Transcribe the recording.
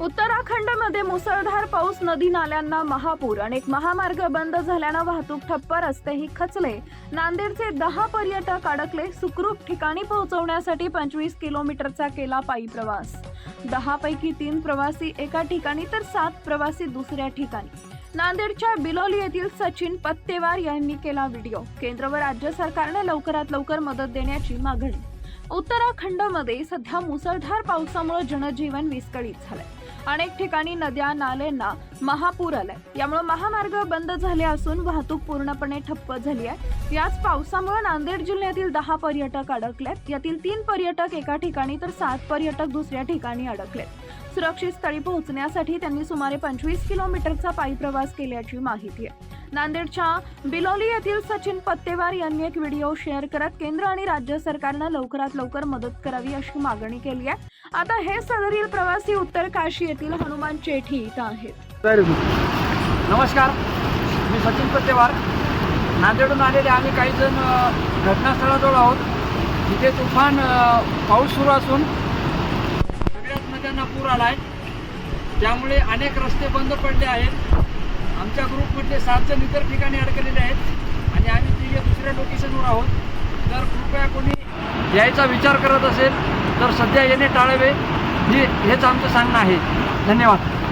उत्तराखंडमध्ये मुसळधार पाऊस नदी नाल्यांना महापूर. अनेक महामार्ग बंद झाल्यानं वाहतूक ठप्प रस्तेही खचले. नांदेडचे दहा पर्यटक अडकले. सुखरूप ठिकाणी पोहोचवण्यासाठी पंचवीस किलोमीटरचा केला पायी प्रवास. दहा पैकी तीन प्रवासी एका ठिकाणी तर सात प्रवासी दुसऱ्या ठिकाणी. नांदेडच्या बिलोली येथील सचिन पत्तेवार यांनी केला व्हिडिओ. केंद्र व राज्य सरकारने लवकरात लवकर मदत देण्याची मागणी. उत्तराखंडमध्ये सध्या मुसळधार पावसामुळे जनजीवन विस्कळीत झालंय. अनेक ठिकाणी नद्या नाल्यांना महापूर आलाय. यामुळे महामार्ग बंद झाले असून वाहतूक पूर्णपणे ठप्प झाली आहे. याच पावसामुळे नांदेड जिल्ह्यातील दहा पर्यटक अडकलेत. यातील तीन पर्यटक एका ठिकाणी तर सात पर्यटक दुसऱ्या ठिकाणी अडकलेत. सुरक्षित स्थळी पोहोचण्यासाठी त्यांनी सुमारे पंचवीस किलोमीटरचा पायी प्रवास केल्याची माहिती आहे. नांदेडच्या बिलोली येथील सचिन पत्तेवार यांनी एक व्हिडिओ शेअर करत केंद्र आणि राज्य सरकारनं लवकरात लवकर मदत करावी अशी मागणी केली आहे. आता हे सदरील प्रवासी उत्तर काशी येथील हनुमान चेठी इथं आहेत. नमस्कार. मी सचिन पत्तेवार. नांदेडून आलेले आम्ही काही जण घटनास्थळाजवळ आहोत. तिथे तुफान पाऊस सुरू असून सगळ्याच नद्यांना पूर आला आहे त्यामुळे अनेक रस्ते बंद पडले आहेत. आमच्या ग्रुपमधले सात जण इतर ठिकाणी अडकलेले आहेत आणि आम्ही तिघे दुसऱ्या लोकेशनवर आहोत. तर कृपया कोणी यायचा विचार करत असेल तर सध्या येणे टाळावे. हे हेच आमचं सांगणं आहे. धन्यवाद.